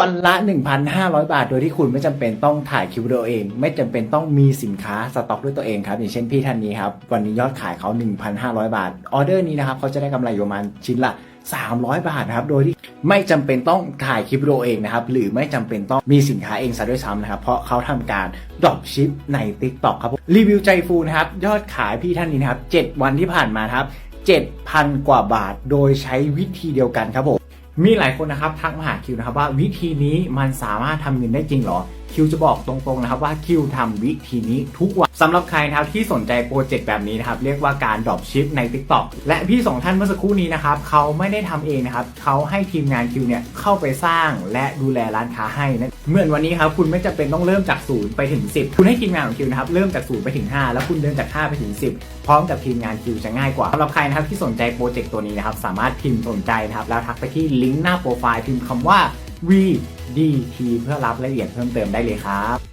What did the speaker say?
วันละ 1,500 บาท โดยที่คุณไม่จำเป็นต้องถ่ายคลิปวิดีโอเอง ไม่จำเป็นต้องมีสินค้าสต็อกด้วยตัวเองครับ อย่างเช่นพี่ท่านนี้ครับ วันนี้ยอดขายเขา 1,500 บาท ออเดอร์นี้นะครับเขาจะได้กำไรอยู่ประมาณชิ้นละ 300 บาทนะครับ โดยที่ไม่จำเป็นต้องถ่ายคลิปวิดีโอเองนะครับ หรือไม่จำเป็นต้องมีสินค้าเองซะด้วยซ้ำนะครับ เพราะเขาทำการดรอปชิปใน TikTok ครับ รีวิวใจฟูนะครับ ยอดขายพี่ท่านนี้นะครับ 7 วันที่ผ่านมาครับ7,000 กว่าบาท โดยใช้วิธีเดียวกันครับผม มีหลายคนนะครับทักมาหาคิวนะครับว่าวิธีนี้มันสามารถทำเงินได้จริงหรอ คิวจะบอกตรงๆนะครับว่าคิวทำวิธีนี้ทุกวันสำหรับใครนะครับที่สนใจโปรเจกต์แบบนี้นะครับเรียกว่าการดรอปชิปใน TikTok และพี่สองท่านเมื่อสักครู่นี้นะครับเขาไม่ได้ทำเองนะครับเขาให้ทีมงานคิวเนี่ยเข้าไปสร้างและดูแลร้านค้าให้นะเหมือนวันนี้ครับคุณไม่จำเป็นต้องเริ่มจากศูนย์ไปถึง 10 คุณให้ทีมงานของคิวนะครับเริ่มจากศูนย์ไปถึง 5 แล้วคุณเดินจาก 5 ไปถึง 10 พร้อมกับทีมงานคิวจะง่ายกว่าสำหรับใครนะครับที่สนใจโปรเจกต์ตัวนี้นะครับสามารถพิมพ์สนใจนะครับแล้วทักไปที่ลิงก์หน้าโปรไฟล์พิมพ์คำว่า VDT เพื่อรับรายละเอียดเพิ่มเติมได้เลยครับ